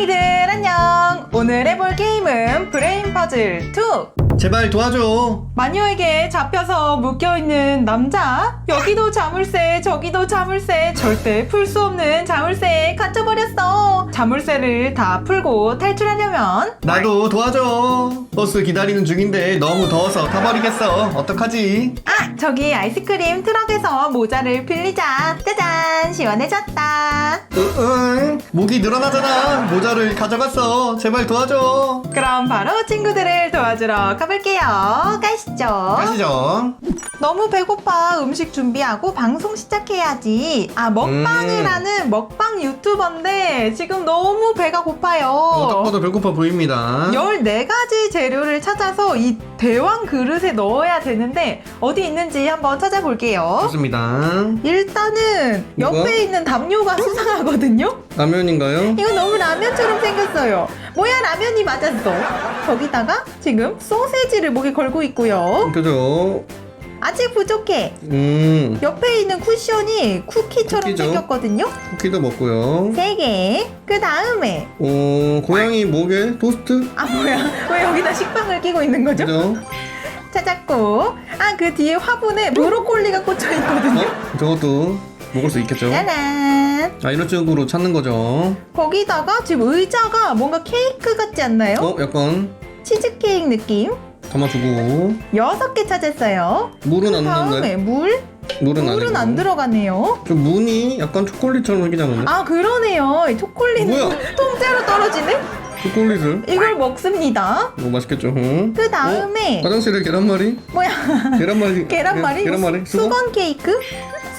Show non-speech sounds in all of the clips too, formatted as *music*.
엉덩이들 안녕! 오늘 해볼 게임은 브레인 퍼즐 2! 제발 도와줘. 마녀에게 잡혀서 묶여있는 남자 여기도 자물쇠 저기도 자물쇠 절대 풀 수 없는 자물쇠에 갇혀버렸어 자물쇠를 다 풀고 탈출하려면 나도 도와줘. 버스 기다리는 중인데 너무 더워서 타버리겠어. 어떡하지? 아 저기 아이스크림 트럭에서 모자를 빌리자 짜잔 시원해졌다 으응. 목이 늘어나잖아. 모자를 가져갔어. 제발 도와줘. 그럼 바로 친구들을 도와주러 가볼게요 가시죠 가시죠. 너무 배고파 음식 준비하고 방송 시작해야지 아 먹방을 음. 하는 먹방 유튜버인데 지금 너무 배가 고파요 어, 딱 봐도 배고파 보입니다. 14가지 재료를 찾아서 이 대왕 그릇에 넣어야 되는데 어디 있는지 한번 찾아볼게요 좋습니다. 일단은 이거? 옆에 있는 담요가 수상하거든요 라면인가요? 이거 너무 라면처럼 생겼어요 뭐야 라면이 맞았어 거기다가 지금 소세지를 목에 걸고 있고요 그죠? 아직 부족해 음. 옆에 있는 쿠션이 쿠키처럼 쿠키죠? 생겼거든요. 쿠키도 먹고요. 세 개. 그 다음에 어, 고양이 목에 토스트? 아 뭐야? 왜 여기다 식빵을 끼고 있는 거죠? 그죠? 찾았고 아 그 뒤에 화분에 브로콜리가 꽂혀 있거든요. 어? 저것도 먹을 수 있겠죠? 짜란. 아, 이런 쪽으로 찾는 거죠. 거기다가 지금 의자가 뭔가 케이크 같지 않나요? 어, 약간 치즈케이크 느낌. 담아주고. 여섯 개 찾았어요. 물은 안그 다음에 넣나요? 물? 물은, 물은 아니고. 안 들어가네요. 저 무늬 약간 초콜릿처럼 생기지 않았나요? 아 그러네요. 이 초콜릿은 뭐야? 통째로 떨어지네. 초콜릿을? 이걸 먹습니다. 오, 맛있겠죠? 응? 그 다음에 어? 화장실에 계란말이? 뭐야? 계란말이. *laughs* 계란말이? 계란말이? 수건 케이크?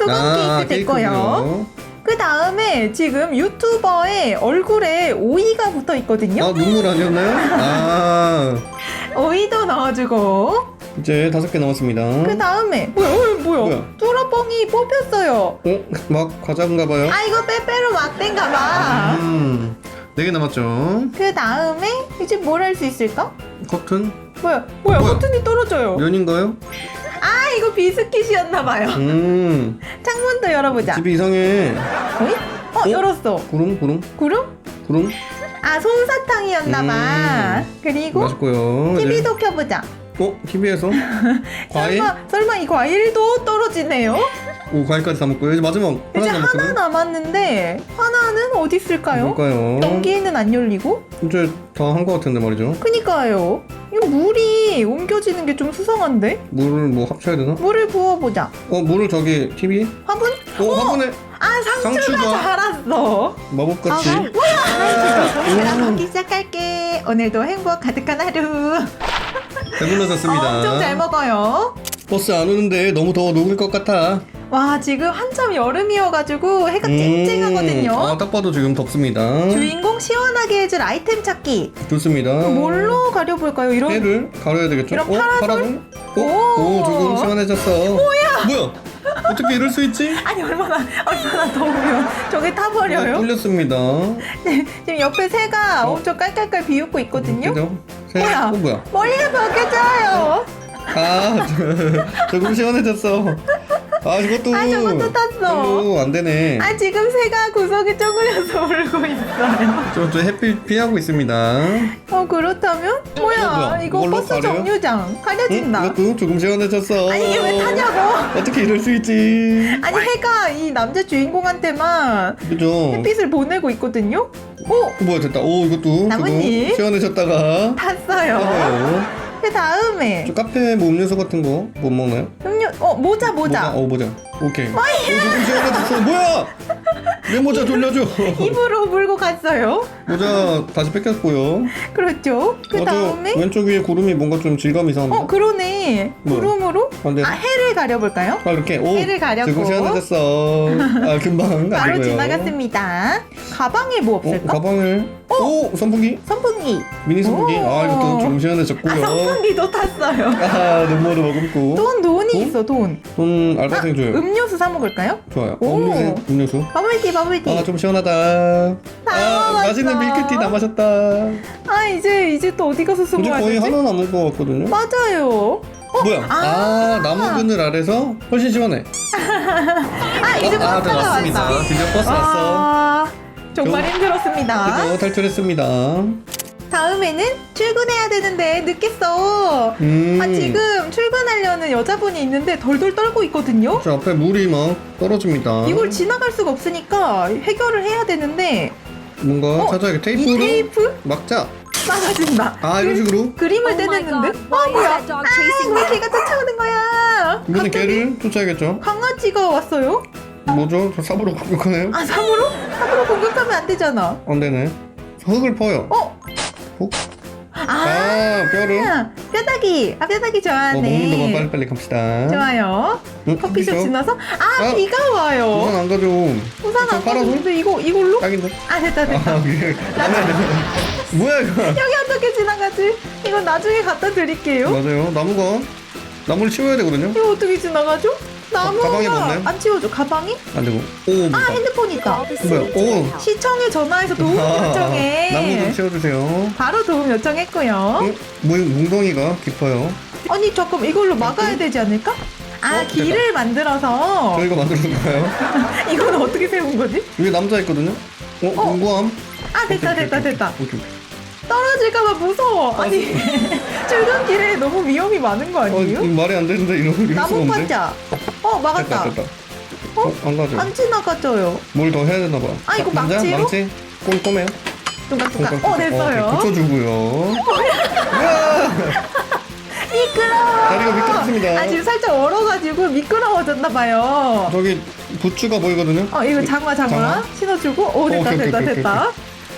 수건 아, 케이크 됐고요. 케이크군요. 그 다음에 지금 유튜버의 얼굴에 오이가 붙어 있거든요. 아, 눈물 아니었나요? 아, *laughs* 오이도 넣어주고. 이제 다섯 개 남았습니다. 그 다음에 뭐야? 어, 뭐야? 뭐야? 뚜러뻥이 뽑혔어요. 어? 막 과자인가 봐요? 아 이거 빼빼로 막대인가 봐. 음, 네 개 남았죠. 그 다음에 이제 뭘 할 수 있을까? 커튼? 뭐야? 뭐야? 뭐야? 버튼이 떨어져요. 면인가요? 아 이거 비스킷이었나봐요. 음, 창문도 열어보자. 집이 이상해. 어이? 어, 어? 열었어. 구름, 구름, 구름? 구름. 아 솜사탕이었나봐. 음. 그리고 맛있고요. TV도 켜보자. 어? TV에서? *laughs* 과일? 설마, 설마 이 과일도 떨어지네요? 오, 과일까지 다 먹고요. 이제 마지막 하나 이제 하나 남았거든요. 남았는데 하나는 어디 있을까요? 뭘까요? 전기에는 안 열리고? 이제 다한것 같은데 말이죠. 그니까요. 이거 물이 옮겨지는 게 좀 수상한데? 물을 뭐 합쳐야 되나? 물을 부어보자. 어, 물을 저기 TV? 화분? 어, 화분에 아 상추가 상추가. 자랐어. 마법같이. 아, 뭐야? 그럼 오, 먹기 시작할게. 오늘도 행복 가득한 하루. 배불러졌습니다. 엄청 잘 먹어요. 버스 안 오는데 너무 더워 녹을 것 같아. 와 지금 한참 여름이어가지고 해가 쨍쨍하거든요. 아, 딱 봐도 지금 덥습니다. 주인공 시원하게 해줄 아이템 찾기. 좋습니다. 뭘로 가려볼까요? 이런 해를 가려야 되겠죠? 이런 어? 파라솔? 파라솔? 어? 오. 오, 조금 시원해졌어. 뭐야? 뭐야? 어떻게 이럴 수 있지? 아니 얼마나 얼마나 더우면 저게 타버려요? 뚫렸습니다. 네, 지금 옆에 새가 엄청 깔깔깔 비웃고 있거든요. 그죠? 새- 뭐야? 어, 뭐야? 머리가 벗겨져요. 아, 저- *laughs* 조금 시원해졌어. 아, 이것도. 아, 저것도 탔어. 오, 안 되네. 아 지금 새가 구석에 쪼그려서 *laughs* 울고 있어요. 저, 저 햇빛 피하고 있습니다. 어 그렇다면 뭐야? 어, 뭐야? 이거 이걸로 버스 가려요? 정류장 응? 가려진다. 이것도 조금 시원해졌어. 아니 이게 왜 타냐고? 어떻게 이럴 수 있지? 아니 해가 이 남자 주인공한테만 그죠? 햇빛을 보내고 있거든요. 오 어, 뭐야, 됐다. 오, 이것도 나뭇잎? 시원해졌다가. 탔어요. 봐봐요. 그 다음에 저 카페 뭐 음료수 같은 거 못 먹나요? 음료 어 모자 모자 어, 모자. 오케이. 오, 조금 시원해졌어. 뭐야? 내 모자 돌려줘. 입으로 물고 갔어요. 모자 다시 뺏겼고요. 그렇죠. 그 어, 저 다음에 왼쪽 위에 구름이 뭔가 좀 질감 이상합니다. 어 그러네 뭐야? 구름으로 안 돼. 아 해를 가려볼까요? 아, 이렇게. 오, 해를 가렸고. 조금 시원해졌어. 아, 금방 *laughs* 바로 가지고요. 지나갔습니다. 가방에 뭐 어, 없을까? 가방을. 오, 선풍기. 선풍기. 미니 선풍기. 오. 아, 이것도 좀 시원해졌고요. 아 선풍기도 탔어요. 아, 눈물을 머금고. 돈 돈이 돈? 있어 돈. 돈 알바생 줘요. 음료수 사 먹을까요? 좋아요. 오. 음료수. 음료수. 버블티 버블티. 아, 좀 시원하다. 다 아, 먹었어. 맛있는 밀크티 다 마셨다. 아 이제 이제 또 어디 가서 이제 수고해야 거의 되지? 하나 남은 것 같거든요. 맞아요. 어? 뭐야? 아, 나무 그늘 아래서 훨씬 시원해. *laughs* 아 이제 아, 버스가 네, 왔습니다. 드디어 버스 왔어. 아, 정말 저- 힘들었습니다. 그죠 탈출했습니다. 다음에는 출근해야 되는데 늦겠어. 음. 아, 지금 출근하려는 여자분이 있는데 덜덜 떨고 있거든요. 저 앞에 물이 막 떨어집니다. 이걸 지나갈 수가 없으니까 해결을 해야 되는데 뭔가 어, 찾아야겠 이 테이프로 테이프 막자. 막아준다. 아 이런 식으로 그림을 Oh my 떼냈는데? God, why 어 is 뭐야? that dog chasing 왜 me? 걔가 쫓아오는 거야? 이번엔 갑자기 개를 쫓아야겠죠. 강아지가 왔어요? 뭐죠? 저 삽으로 *laughs* 공격하나요? 아 삼으로? 삼으로 공격하면 안 되잖아. 안 되네. 흙을 퍼요. 어? 혹? 아, 아 뼈를. 뼈다귀. 아 뼈다귀 뭐 좋아하네. 먹는 동안 빨리빨리 갑시다. 좋아요. 응, 커피숍 커피숍? 지나서 아, 아, 비가 와요. 우산 안 가져. 우산 안 파라솔? 가는데 이거 이걸로? 딱인데. 아 됐다 됐다. 아 안해 뭐야 이거? 여기 어떻게 지나가지? 이건 나중에 갖다 드릴게요. 맞아요. 나무가 나무를 치워야 되거든요. 이거 어떻게 지나가죠? 나무가 가방에 넣나요? 안 치워줘. 가방이? 안 되고. 오 아 뭐야? 핸드폰 있다. 뭐야? 오. 시청에 전화해서 도움 아, 나무 좀 요청해. 치워주세요. 바로 도움 요청했고요. 응? 뭐 뭉덩이가 깊어요. 아니 잠깐 이걸로 막아야 되지 않을까? 아 어, 길을 만들어서 저희가 만들어줄까요? *laughs* 이건 어떻게 세운 거지? 위에 남자 있거든요. 어? 어. 공구함? 아 됐다 됐다 됐다. 오케이, 오케이. 떨어질까봐 무서워. 아니 *laughs* 출근길에 너무 위험이 많은 거 어, 이거 아니에요? 말이 안 되는데 이런 이럴 수가 나무 없는데. 판자. 어 막았다. 됐다 됐다. 어? 안 가죠. 안 지나가져요. 뭘 더 해야 되나 봐. 아, 이거? 망치로? 망치? 꼼꼼해요. 뚱깍뚱깍. 어 됐어요. 오케이, 붙여주고요. *laughs* 미끄러워. 다리가 미끄럽습니다. 아 지금 살짝 얼어가지고 미끄러워졌나 봐요. 저기 부추가 보이거든요. 어 이거 장화 장화, 장화? 신어주고 오 됐다 오케이, 오케이, 됐다 오케이, 됐다.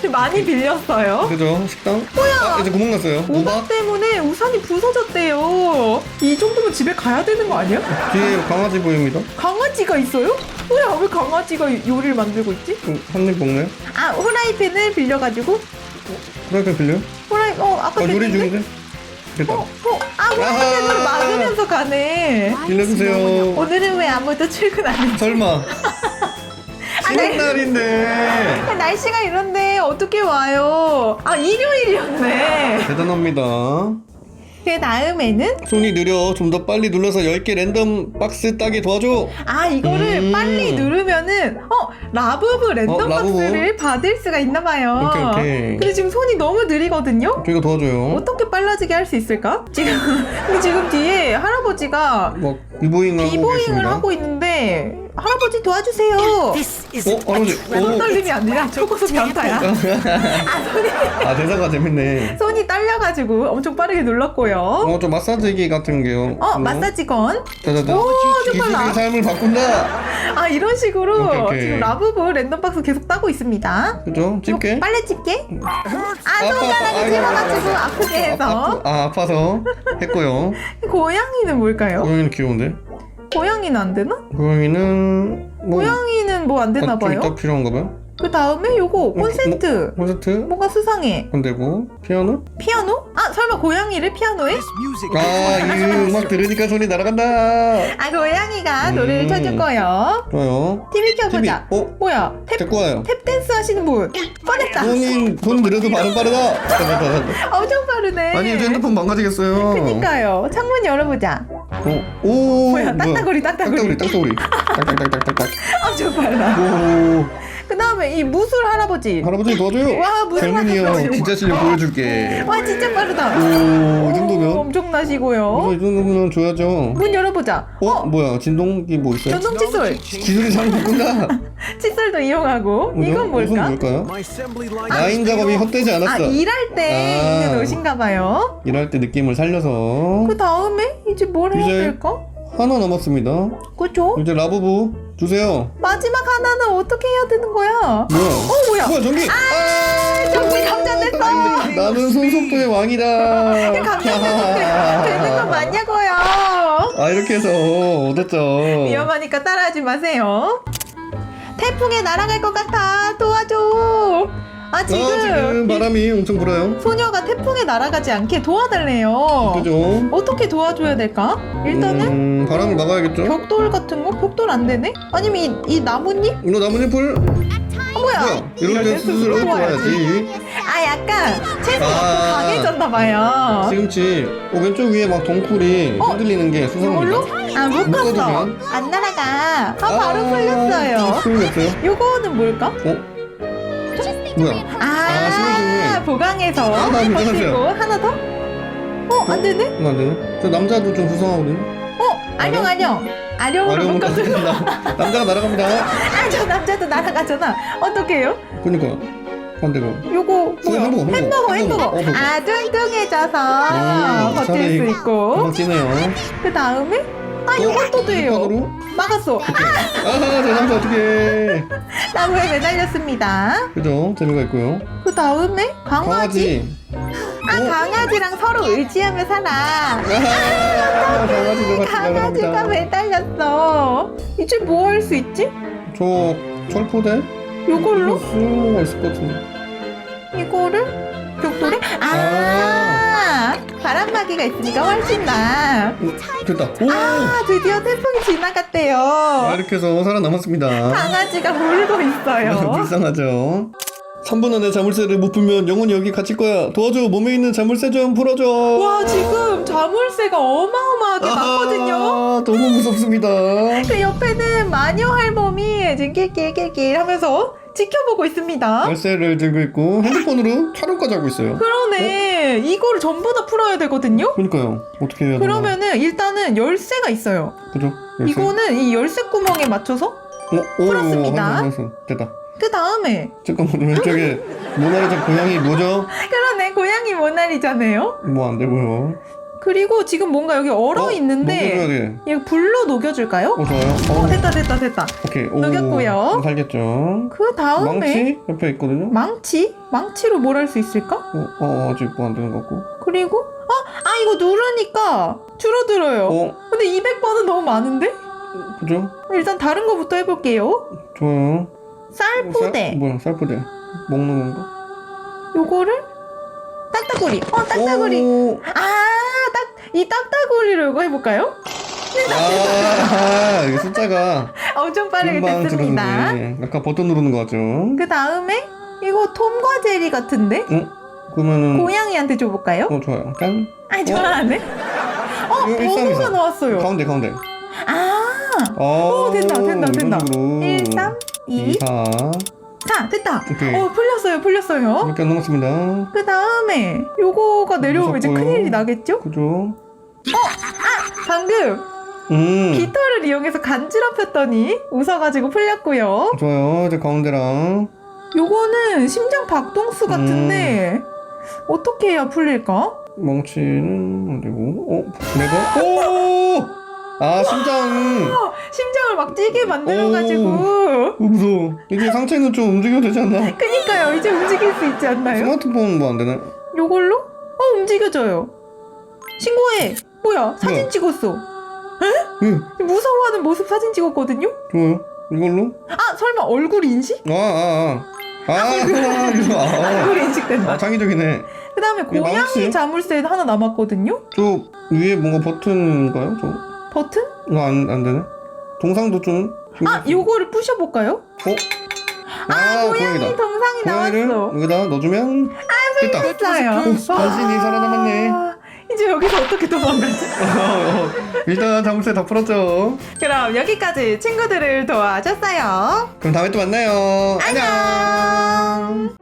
많이 빌렸어요. 그죠? 식당? 뭐야? 아, 이제 구멍 났어요. 우박 우박? 때문에 우산이 부서졌대요. 이 정도면 집에 가야 되는 거 아니야? 뒤에 강아지 보입니다. 강아지가 있어요? 뭐야 왜 강아지가 요리를 만들고 있지? 어, 한입 먹네. 아 후라이팬을 빌려가지고 프라이팬 빌려요? 후라이 어 아까 어, 요리 됐는데? 중인데? 됐다. 어, 어, 아 후라이팬으로. 막으면서 가네. 빌려주세요. 오늘은 왜 아무도 출근 안 해? 설마. *laughs* 쉬는 네. 날인데. 날씨가 이런데 어떻게 와요? 아 일요일이었네. 대단합니다. 그 다음에는 손이 느려. 좀 더 빨리 눌러서 10개 랜덤 박스 따게 도와줘. 아 이거를 음. 빨리 누르면은 어 라부부 랜덤 어, 라부부. 박스를 받을 수가 있나 봐요. 오케이, 오케이. 근데 지금 손이 너무 느리거든요. 저희가 도와줘요. 어떻게 빨라지게 할 수 있을까? 지금 *laughs* 근데 지금 뒤에 할아버지가 뭐, 비보잉 하고 비보잉을 계십니다. 하고 있는데 할아버지 도와주세요. 어, 할아버지. 오. 떨림이 아니라 초고속 변타야. 아 손이 아, 대사가 재밌네. 손이 떨려가지고 엄청 빠르게 눌렀고요. 어, 저 마사지기 같은 게요. 어 마사지건. 짜자잔. 오, 좀 기술이 빨라. 삶을 바꾼다. 아 이런 식으로 오케이, 오케이. 지금 라부부 랜덤 박스 계속 따고 있습니다. 그죠? 집게? 빨래 집게? 아 아파, 손가락이 아파. 찝어가지고 아프게 해서 아, 아, 아파서 했고요. *laughs* 고양이는 뭘까요? 고양이는 귀여운데? 고양이는 안 되나? 고양이는 뭐 고양이는 뭐 안 되나 아, 좀 봐요. 이따 필요한가 봐요. 그 다음에 요거 콘센트 콘서트 뭐가 수상해? 안 되고 피아노? 피아노? 아 설마 고양이를 피아노에? 아, 이 음악 들으니까 손이 날아간다. 아 고양이가 음. 노래를 켜줄 거예요. 좋아요. TV 켜보자. TV. 어? 뭐야? 탭, 데리고 와요. 탭 댄스 하시는 분 꺼냈다. 손이 손 느려도 발음 빠르다. *laughs* 엄청 빠르네. 아니 이제 핸드폰 망가지겠어요. 그니까요. 창문 열어보자. 어, 오. 뭐야, 딱따구리, 딱따구리. 딱따구리, 딱따구리. *laughs* 딱딱딱딱딱. 엄청 빨라. 오. 그 다음에 이 무술 할아버지. 할아버지 도와줘요. 와, 무슨 젊은이 형 할아버지. 진짜 실력 보여줄게. 와 진짜 빠르다. 오, 이 오, 정도면? 엄청나시고요. 어, 이 정도면 줘야죠. 문 열어보자. 어, 뭐야? 진동기 뭐 있어요? 전동 칫솔. 기술이 잘 바꾼다. *laughs* 칫솔도 이용하고. 이건 뭘까? 이건 뭘까요? My assembly line 라인 작업이 헛되지 아 않았어. 일할 때 아. 있는 옷인가 봐요. 일할 때 느낌을 살려서 그 다음에 이제 뭘 해야 이제- 될까? 하나 남았습니다. 그죠? 이제 라부부 주세요. 마지막 하나는 어떻게 해야 되는 거야? 뭐야? 어 뭐야? 뭐야 전기? 아, 전기 감전됐어. 나는 손속도의 왕이다. 감전되는 되는 거 맞냐고요? 아 이렇게 해서 얻었죠. 위험하니까 따라하지 마세요. 태풍에 날아갈 것 같아. 도와줘. 아 아, 지금 지금 이 바람이 엄청 불어요. 소녀가 태풍에 날아가지 않게 도와달래요. 그죠? 어떻게 도와줘야 될까? 일단은 음, 바람을 막아야겠죠. 벽돌 같은 거? 벽돌 안 되네? 아니면 이, 이 나뭇잎? 이거 나뭇잎을 아, 뭐야? 뭐야? 이럴 때 수술을 해줘야지. 아 약간 채소가 아. 더 강해졌나 봐요. 시금치. 어, 왼쪽 위에 막 덩쿨이 어? 흔들리는 게 이걸로? 수상합니다. 아 묶었어. 묶어두면? 안 날아가. 아 바로 풀렸어요. 풀렸어요? 요거는 뭘까? 어? 뭐야? 아. 보강해서 아, 나 이거 버티고. 하나 더? 어, 안 되네? 이거 안 되네? 저 남자도 좀 구성하거든요. 어, 안녕, 안녕. 아령으로 묶어주고. 남- 남자가 날아갑니다. *laughs* 아, 저 남자도 날아가잖아. 어떡해요? 그러니까 반대가. 요거 뭐야? 햄버거, 햄버거. 햄버거, 햄버거. 햄버거. 어. 아, 뚱뚱해져서 음, 버틸 수 있고. 금방 찌네요. 그 다음에 아, 요것도 돼요. 로 막았어. 아하, 저 남자 어떻게? 나무에 매달렸습니다. 그죠? 재미가 있고요. 그 다음에 강아지. 강아지. 아, 어? 강아지랑 서로 의지하며 살아. 아하, 강아지도 같이 강아지가 날아갑니다. 매달렸어. 이제 뭐 할 수 있지? 저 철포대? 요걸로? 쓸모가 있을 것 같은데. 이거를 벽돌에? 아, 바람막이가 있으니까 훨씬 나아. 오, 됐다. 오! 아, 드디어 태풍이 지나갔대요. 아, 이렇게 해서 살아남았습니다. 강아지가 울고 있어요. *laughs* 불쌍하죠. 3분 안에 자물쇠를 못 풀면 영원히 여기 갇힐 거야. 도와줘. 몸에 있는 자물쇠 좀 풀어줘. 와, 지금 자물쇠가 어마어마하게 많거든요. 아, 너무 무섭습니다. 그 옆에는 마녀 할멈이 지금 낄낄낄낄 하면서 지켜보고 있습니다. 열쇠를 들고 있고 핸드폰으로 촬영까지 하고 있어요. 그 러네. 이거를 전부 다 풀어야 되거든요. 그러니까요. 어떻게 해야 되나? 그러면은 일단은 열쇠가 있어요. 그죠? 열쇠? 이거는 이 열쇠 구멍에 맞춰서 어, 오, 풀었습니다. 알았어, 알았어. 됐다. 그 다음에 잠깐만 왼쪽에 모나리자 고양이 뭐죠? *laughs* 그러네 고양이 모나리잖아요. 뭐 안 되고요. 그리고 지금 뭔가 여기 얼어 녹여줘야 있는데 돼. 이거 불로 녹여줄까요? 어 좋아요. 어 어, 됐다 됐다 됐다. 오케이. 오, 녹였고요. 살겠죠. 그 다음에 망치 옆에 있거든요. 망치? 망치로 뭘 할 수 있을까? 어, 어 아직 뭐 안 되는 것 같고. 그리고 아, 아 이거 누르니까 줄어들어요. 어, 근데 200번은 너무 많은데? 그죠? 일단 다른 거부터 해볼게요. 좋아요. 쌀포대. 쌀, 뭐야 쌀포대. 먹는 건가? 요거를 딱따구리. 어 딱따구리. 오, 아, 딱 이 딱따구리로 이거 해볼까요? 아, 이게 숫자가 *laughs* 엄청 빠르게 금방 됐습니다. 들어오는데 아까 버튼 누르는 거 같죠? 그 다음에 이거 톰과 제리 같은데 어? 그러면은 고양이한테 줘볼까요? 어 좋아요. 짠. 아 좋아하네. 어 이거 번호가. 나왔어요. 가운데 가운데. 아, 어, 오 된다 된다 된다. 이런 식으로. 1, 3, 2, 2, 4 4 됐다. 오케이. 어 풀렸어요 풀렸어요. 이렇게 넘었습니다. 그 다음에 요거가 내려오면 이제 무섭고요. 큰일이 나겠죠? 그죠? 방금 음. 깃털을 이용해서 간지럽혔더니 웃어가지고 풀렸고요. 좋아요. 이제 가운데랑 요거는 심장 박동수 같은데 음. 어떻게 해야 풀릴까? 멍치는 안 되고. 어? 레버? 오! 아, 심장. 어, 심장을 막 뛰게 만들어가지고 어, 무서워. 이제 상체는 좀 움직여도 되지 않나? 그니까요 이제 움직일 수 있지 않나요? 스마트폰 뭐 안 되나? 요걸로? 어 움직여져요 신고해 뭐야 사진 뭐야? 찍었어 응, 무서워하는 모습 사진 찍었거든요? 좋아요. 이걸로? 아 설마 얼굴 인식? 아, 아, 아. 아, 이거, 아, 얼굴 *laughs* 인식된다 아, 창의적이네. 그 다음에 이게 고양이 마우스? 자물쇠 하나 남았거든요? 저 위에 뭔가 버튼인가요? 저? 버튼? 이거 안, 안 되네? 동상도 좀. 아 요거를 부셔볼까요? 어? 아, 고양이 고양이다. 동상이 고양이를 나왔어 여기다 넣어주면 됐다. 됐어요 오, 간신히 살아남았네. 아, 이제 여기서 어떻게 도망가지? 어, 일단 자물쇠 다 풀었죠. 그럼 여기까지 친구들을 도와줬어요 그럼 다음에 또 만나요. 안녕.